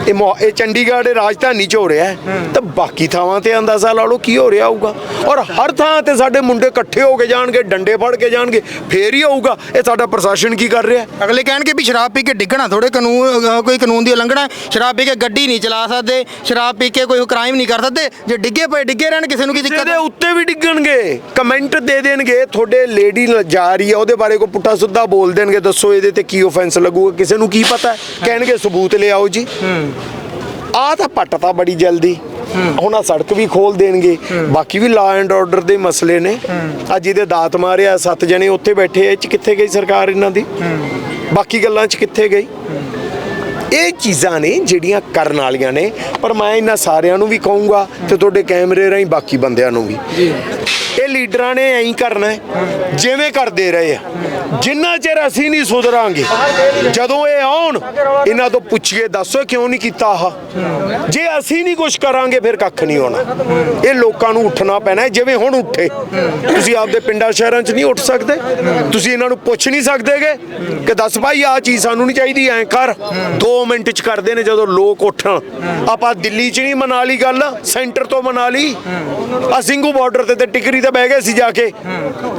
ਇਹ ਮੋ- ਇਹ ਚੰਡੀਗੜ੍ਹ ਦੇ ਰਾਜਧਾਨੀ ਚ ਹੋ ਰਿਹਾ ਹੈ। ਤਾਂ ਬਾਕੀ ਥਾਵਾਂ ਤੇ ਅੰਦਾਜ਼ਾ ਲਾ ਲਓ ਕੀ ਹੋ ਰਿਹਾ ਹੋਊਗਾ ਔਰ ਹਰ ਥਾਂ ਤੇ ਸਾਡੇ ਮੁੰਡੇ ਇਕੱਠੇ ਹੋ ਕੇ ਜਾਣਗੇ ਡੰਡੇ ਫੜ ਕੇ ਜਾਣਗੇ ਫੇਰ ਹੀ ਹੋਊਗਾ ਇਹ ਸਾਡਾ ਪ੍ਰਸ਼ਾਸਨ ਕੀ ਕਰ ਰਿਹਾ? ਅਗਲੇ ਕਹਿਣਗੇ ਵੀ ਸ਼ਰਾਬ ਪੀ ਕੇ ਡਿੱਗਣਾ ਥੋੜੇ ਕਾਨੂੰਨ ਕੋਈ ਕਾਨੂੰਨ ਦੀ ਉਲੰਘਣਾ। ਸ਼ਰਾਬ ਪੀ ਕੇ ਗੱਡੀ ਨਹੀਂ ਚਲਾ ਸਕਦੇ ਸ਼ਰਾਬ ਪੀ ਕੇ ਕੋਈ ਕ੍ਰਾਈਮ ਨਹੀਂ ਕਰ ਸਕਦੇ ਜੇ ਡਿੱਗੇ ਪਏ ਡਿੱਗੇ ਰਹਿਣ ਕਿਸੇ ਨੂੰ ਕੀ ਦਿੱਕਤ ਇਹਦੇ ਉੱਤੇ ਵੀ ਡਿੱਗਣਗੇ ਕਮੈਂਟ ਦੇ ਦੇਣਗੇ ਤੁਹਾਡੇ ਲੇਡੀ ਜਾ ਰਹੀ ਹੈ ਉਹਦੇ ਬਾਰੇ ਕੋਈ ਪੁੱਠਾ ਸੁੱਧਾ ਬੋਲ ਦੇਣਗੇ ਦੱਸੋ ਇਹਦੇ ਤੇ ਕੀ ਆਫੈਂਸ ਲੱਗੂਗਾ ਕਿਸੇ ਨੂੰ ਕੀ ਪਤਾ? ਕਹਿਣਗੇ ਸਬੂਤ ਲਿਆਓ ਜੀ ਆਹ ਤਾਂ ਪੱਟ ਤਾਂ ਬੜੀ ਜਲਦੀ। ਹੁਣ ਆ ਸੜਕ ਵੀ ਖੋਲ ਦੇਣਗੇ। ਬਾਕੀ ਵੀ ਲਾ ਐਂਡ ਆਰਡਰ ਦੇ ਮਸਲੇ ਨੇ। ਆ ਜਿਹਦੇ ਦਾਤ ਮਾਰਿਆ, ਸੱਤ ਜਣੇ ਉੱਥੇ ਬੈਠੇ ਆ। ਇਹ ਚ ਕਿੱਥੇ ਗਈ ਸਰਕਾਰ ਇਹਨਾਂ ਦੀ? ਬਾਕੀ ਗੱਲਾਂ ਚ ਕਿੱਥੇ ਗਈ? ਇਹ ਚੀਜ਼ਾਂ ਨੇ ਜਿਹੜੀਆਂ ਕਰਨ ਵਾਲੀਆਂ ਨੇ। ਪਰ ਮੈਂ ਇਹਨਾਂ ਸਾਰਿਆਂ ਨੂੰ ਵੀ ਕਹੂੰਗਾ ਤੇ ਤੁਹਾਡੇ ਕੈਮਰੇ ਰਾਹੀਂ ਬਾਕੀ ਬੰਦਿਆਂ ਨੂੰ ਵੀ। ਇਹ ਲੀਡਰਾਂ ਨੇ ਐਂ ਕਰਨਾ ਜਿਵੇਂ ਕਰਦੇ ਰਹੇ ਆ। ਜਿੰਨਾ ਚਿਰ ਅਸੀਂ ਨਹੀਂ ਸੁਧਰਾਂਗੇ, ਜਦੋਂ ਇਹ ਆਉਣ, ਇਹਨਾਂ ਤੋਂ ਪੁੱਛੀਏ, ਦੱਸੋ ਕਿਉਂ ਨਹੀਂ ਕੀਤਾ ਆਹ? ਜੇ ਅਸੀਂ ਨਹੀਂ ਕੁਝ ਕਰਾਂਗੇ, ਫਿਰ ਕੱਖ ਨਹੀਂ ਹੋਣਾ। ਇਹ ਲੋਕਾਂ ਨੂੰ ਉੱਠਣਾ ਪੈਣਾ ਜਿਵੇਂ ਹੁਣ ਉੱਠੇ। ਤੁਸੀਂ ਆਪਦੇ ਪਿੰਡਾਂ ਸ਼ਹਿਰਾਂ 'ਚ ਨਹੀਂ ਉੱਠ ਸਕਦੇ? ਤੁਸੀਂ ਇਹਨਾਂ ਨੂੰ ਪੁੱਛ ਨਹੀਂ ਸਕਦੇਗੇ ਕਿ ਦੱਸ ਭਾਈ, ਆਹ ਚੀਜ਼ ਸਾਨੂੰ ਨਹੀਂ ਚਾਹੀਦੀ, ਐਂ ਕਰ। 2 ਮਿੰਟ 'ਚ ਕਰਦੇ ਨੇ ਜਦੋਂ ਲੋਕ ਉੱਠਣ। ਆਪਾਂ ਦਿੱਲੀ 'ਚ ਨਹੀਂ ਮਨਾ ਲਈ ਗੱਲ, ਸੈਂਟਰ ਤੋਂ ਮਨਾ ਲਈ ਆ ਸਿੰਘੂ ਬਾਰਡਰ ਤੇ ਤੇ ਟਿਕਰੀ ਤੇ ਬਹਿ ਗਏ ਸੀ ਜਾ ਕੇ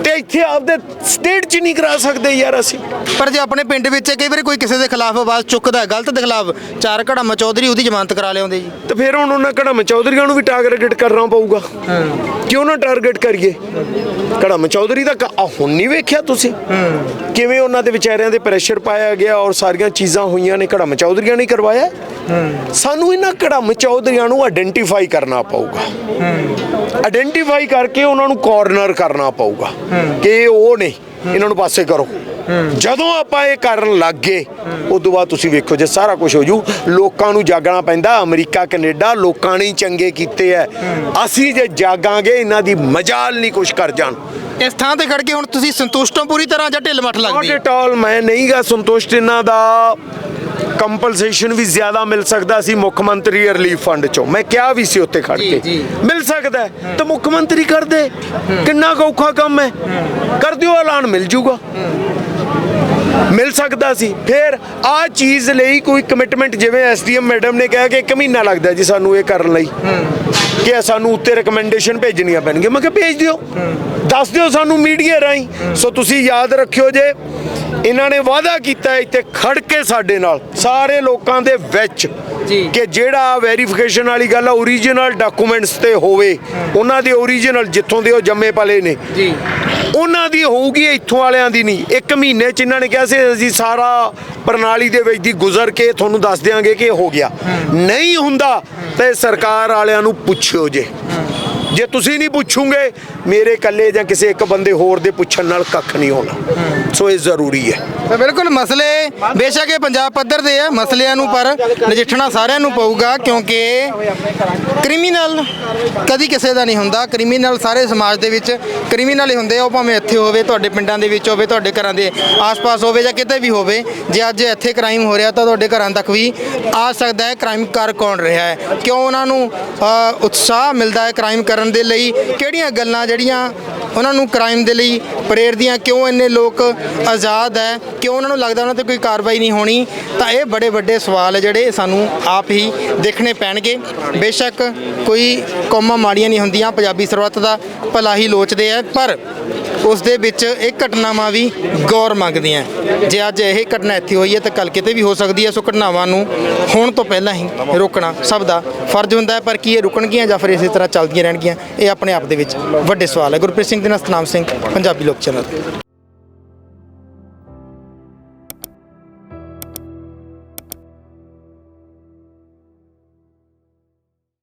ਤੇ ਇੱਥੇ ਆਪਦੇ ਸਟੇਟ 'ਚ ਨਹੀਂ ਕਰਾ ਸਕਦੇ ਯਾਰ ਅਸੀਂ। ਪਰ ਜੇ ਆਪਣੇ ਪਿੰਡ ਵਿੱਚ ਕਈ ਵਾਰੀ ਕੋਈ ਕਿਸੇ ਦੇ ਖਿਲਾਫ ਆਵਾਜ਼ ਚੁੱਕਦਾ ਗਲਤ ਦੇ ਖਿਲਾਫ ਚਾਰ ਘੜਾ ਚੌਧਰੀ ਉਹਦੀ ਜ਼ਮਾਨਤ ਕਰਾ ਲਿਆਉਂਦੇ ਜੀ। ਤੇ ਫਿਰ ਹੁਣ ਉਹਨਾਂ ਕੜਮ ਚੌਧਰੀਆਂ ਨੂੰ ਵੀ ਟਾਰਗੇਟ ਕਰਨਾ ਪਊਗਾ। ਕਿਉਂ ਨਾ ਟਾਰਗੇਟ ਕਰੀਏ? ਕੜਮ ਚੌਧਰੀ ਦਾ ਹੁਣ ਨਹੀਂ ਵੇਖਿਆ ਤੁਸੀਂ? ਕਿਵੇਂ ਉਹਨਾਂ ਦੇ ਵਿਚਾਰਿਆਂ ਦੇ ਪ੍ਰੈਸ਼ਰ ਪਾਇਆ ਗਿਆ ਔਰ ਸਾਰੀਆਂ ਚੀਜ਼ਾਂ ਹੋਈਆਂ ਨੇ ਕੜਮ ਚੌਧਰੀਆਂ ਨੇ ਕਰਵਾਇਆ? ਸਾਨੂੰ ਇਹਨਾਂ ਕੜਮ ਚੌਧਰੀਆਂ ਨੂੰ ਆਇਡੈਂਟੀਫਾਈ ਕਰਨਾ ਪਊਗਾ। ਆਇਡੈਂਟੀਫਾਈ ਕਰਕੇ ਉਹਨਾਂ ਨੂੰ ਕਾਰਨਰ ਕਰਨਾ ਪਊਗਾ। ਕਿ ਉਹ ਨੇ ਇਹਨਾਂ ਨੂੰ ਪਾਸੇ ਕਰੋ। ਜਦੋਂ ਆਪਾਂ ਇਹ ਕਰਨ ਲੱਗ ਗਏ ਉਸ ਤੋਂ ਬਾਅਦ ਤੁਸੀਂ ਵੇਖੋ ਜੇ ਸਾਰਾ ਕੁਝ ਹੋ ਜੂ ਲੋਕਾਂ ਨੂੰ ਜਾਗਣਾ ਪੈਂਦਾ ਅਮਰੀਕਾ ਕੈਨੇਡਾ ਲੋਕਾਂ ਨੇ ਚੰਗੇ ਕੀਤੇ ਐ। ਅਸੀਂ ਜੇ ਜਾਗਾਂਗੇ ਇਹਨਾਂ ਦੀ ਮਜਾਲ ਨਹੀਂ ਕੁਝ ਕਰ ਜਾਣ। ਇਸ ਥਾਂ ਤੇ ਖੜ ਕੇ ਹੁਣ ਤੁਸੀਂ ਸੰਤੁਸ਼ਟ ਹੋ ਪੂਰੀ ਤਰ੍ਹਾਂ ਜਾਂ ਢਿੱਲ ਮੱਠ ਲੱਗਦੀ ਆਲ ਮੈਂ ਨਹੀਂਗਾ ਸੰਤੁਸ਼ਟ ਇਹਨਾਂ ਦਾ ਕੰਪਨਸੇਸ਼ਨ ਵੀ ਜ਼ਿਆਦਾ ਮਿਲ ਸਕਦਾ ਸੀ ਮੁੱਖ ਮੰਤਰੀ ਰਿਲੀਫ ਫੰਡ ਚੋਂ। ਮੈਂ ਕਿਹਾ ਵੀ ਸੀ ਉੱਤੇ ਖੜ ਕੇ। ਮਿਲ ਸਕਦਾ ਤਾਂ ਮੁੱਖ ਮੰਤਰੀ ਕਰ ਦੇ ਕਿੰਨਾ ਕੁ ਔਖਾ ਕੰਮ ਹੈ। ਕਰ ਦਿਓ ਐਲਾਨ ਮਿਲ ਜੂਗਾ। ਮਿਲ ਸਕਦਾ ਸੀ। ਫਿਰ ਆ ਚੀਜ਼ ਲਈ ਕੋਈ ਕਮਿਟਮੈਂਟ ਜਿਵੇਂ ਐਸਡੀਐਮ ਮੈਡਮ ਨੇ ਕਿਹਾ ਕਿ ਇੱਕ ਮਹੀਨਾ ਲੱਗਦਾ ਜੀ ਸਾਨੂੰ ਇਹ ਕਰਨ ਲਈ। ਕਿ ਸਾਨੂੰ ਉੱਤੇ ਰეკਮੈਂਡੇਸ਼ਨ ਭੇਜਣੀਆਂ ਪੈਣਗੀਆਂ। ਮੈਂ ਕਿਹਾ ਭੇਜ ਦਿਓ। ਦੱਸ ਦਿਓ ਸਾਨੂੰ ਮੀਡੀਆ ਰਾਹੀਂ। ਸੋ ਤੁਸੀਂ ਯਾਦ ਰੱਖਿਓ ਜੇ ਇਹਨਾਂ ਨੇ ਵਾਅਦਾ ਕੀਤਾ ਇੱਥੇ ਖੜ ਕੇ ਸਾਡੇ ਨਾਲ ਸਾਰੇ ਲੋਕਾਂ ਦੇ ਵਿੱਚ। ਕਿ ਜਿਹੜਾ ਵੈਰੀਫਿਕੇਸ਼ਨ ਵਾਲੀ ਗੱਲ ਆ ਓਰੀਜਨਲ ਡਾਕੂਮੈਂਟਸ ਤੇ ਹੋਵੇ ਉਹਨਾਂ ਦੇ ਓਰੀਜਨਲ ਜਿੱਥੋਂ ਦੇ ਉਹ ਜੰਮੇ ਪਲੇ ਨੇ। ਜੀ। ਉਹਨਾਂ ਦੀ ਹੋਊਗੀ ਇੱਥੋਂ ਵਾਲਿਆਂ ਦੀ ਨਹੀਂ। ਇੱਕ ਮਹੀਨੇ ਚ ਇਹਨਾਂ ਨੇ ਕਿਹਾ ਸੀ ਅਸੀਂ ਸਾਰਾ ਪ੍ਰਣਾਲੀ ਦੇ ਵਿੱਚ ਦੀ ਗੁਜ਼ਰ ਕੇ ਤੁਹਾਨੂੰ ਦੱਸ ਦਿਆਂਗੇ ਕਿ ਇਹ ਹੋ ਗਿਆ। ਨਹੀਂ ਹੁੰਦਾ ਤਾਂ ਸਰਕਾਰ ਵਾਲਿਆਂ ਨੂੰ ਪੁੱਛਿਓ ਜੇ। ਜੇ ਤੁਸੀਂ ਨਹੀਂ ਪੁੱਛੋਗੇ, ਮੇਰੇ ਇਕੱਲੇ ਜਾਂ ਕਿਸੇ ਇੱਕ ਬੰਦੇ ਹੋਰ ਦੇ ਪੁੱਛਣ ਨਾਲ ਕੱਖ ਨਹੀਂ ਹੋਣਾ। ਸੋ ਇਹ ਜ਼ਰੂਰੀ ਹੈ। ਤਾਂ ਬਿਲਕੁਲ ਮਸਲੇ, ਬੇਸ਼ੱਕ ਇਹ ਪੰਜਾਬ ਪੱਧਰ ਦੇ ਆ ਮਸਲਿਆਂ ਨੂੰ, ਪਰ ਨਜਿੱਠਣਾ ਸਾਰਿਆਂ ਨੂੰ ਪਊਗਾ, ਕਿਉਂਕਿ ਕ੍ਰਿਮੀਨਲ ਕਦੀ ਕਿਸੇ ਦਾ ਨਹੀਂ ਹੁੰਦਾ। ਕ੍ਰਿਮੀਨਲ ਸਾਰੇ ਸਮਾਜ ਦੇ ਵਿੱਚ ਕ੍ਰਿਮੀਨਲ ਹੀ ਹੁੰਦੇ ਆ, ਉਹ ਭਾਵੇਂ ਇੱਥੇ ਹੋਵੇ, ਤੁਹਾਡੇ ਪਿੰਡਾਂ ਦੇ ਵਿੱਚ ਹੋਵੇ, ਤੁਹਾਡੇ ਘਰਾਂ ਦੇ ਆਸ-ਪਾਸ ਹੋਵੇ ਜਾਂ ਕਿਤੇ ਵੀ ਹੋਵੇ। ਜੇ ਅੱਜ ਇੱਥੇ ਕ੍ਰਾਈਮ ਹੋ ਰਿਹਾ, ਤਾਂ ਤੁਹਾਡੇ ਘਰਾਂ ਤੱਕ ਵੀ ਆ ਸਕਦਾ ਹੈ। ਕ੍ਰਾਈਮ ਕਰ ਕੌਣ ਰਿਹਾ ਹੈ? ਕਿਉਂ ਉਹਨਾਂ ਨੂੰ ਉਤਸ਼ਾਹ ਮਿਲਦਾ ਹੈ ਕ੍ਰਾਈਮ ਕਰਨ ਦੇ ਲਈ ਕਿਹੜੀਆਂ ਗੱਲਾਂ ਜਿਹੜੀਆਂ ਉਹਨਾਂ ਨੂੰ ਕ੍ਰਾਈਮ ਦੇ ਲਈ ਪ੍ਰੇਰਦੀਆਂ ਕਿਉਂ ਇੰਨੇ ਲੋਕ ਆਜ਼ਾਦ ਹੈ, ਕਿਉਂ ਉਹਨਾਂ ਨੂੰ ਲੱਗਦਾ ਉਹਨਾਂ ਤੇ ਕੋਈ ਕਾਰਵਾਈ ਨਹੀਂ ਹੋਣੀ, ਤਾਂ ਇਹ ਬੜੇ ਵੱਡੇ ਸਵਾਲ ਹੈ ਜਿਹੜੇ ਸਾਨੂੰ ਆਪ ਹੀ ਦੇਖਣੇ ਪੈਣਗੇ। ਬੇਸ਼ੱਕ ਕੋਈ ਕੌਮਾਂ ਮਾੜੀਆਂ ਨਹੀਂ ਹੁੰਦੀਆਂ, ਪੰਜਾਬੀ ਸਰਬੱਤ ਦਾ ਭਲਾ ਹੀ ਲੋਚਦੇ ਆ ਪਰ ਉਸ ਦੇ ਵਿੱਚ ਇਹ ਘਟਨਾਵਾਂ ਵੀ ਗੌਰ ਮੰਗਦੀਆਂ ਜੇ ਅੱਜ ਇਹ ਘਟਨਾ ਇੱਥੇ ਹੋਈ ਹੈ ਤਾਂ ਕੱਲ ਕਿਤੇ ਵੀ ਹੋ ਸਕਦੀ ਹੈ, ਸੋ ਘਟਨਾਵਾਂ ਨੂੰ ਹੋਣ ਤੋਂ ਪਹਿਲਾਂ ਹੀ ਰੋਕਣਾ ਸਭ ਦਾ ਫਰਜ਼ ਹੁੰਦਾ ਹੈ। ਪਰ ਕੀ ਇਹ ਰੁਕਣਗੀਆਂ ਜਾਂ ਫਿਰ ਇਸੇ ਤਰ੍ਹਾਂ ਚੱਲਦੀਆਂ ਰਹਿਣਗੀਆਂ, ਇਹ ਆਪਣੇ ਆਪ ਦੇ ਵਿੱਚ ਵੱਡੇ ਸਵਾਲ ਹੈ। ਗੁਰਪ੍ਰੀਤ ਸਿੰਘ ਦੇ ਨਾਲ ਸਤਨਾਮ ਸਿੰਘ, ਪੰਜਾਬੀ ਲੋਕ ਚੈਨਲ।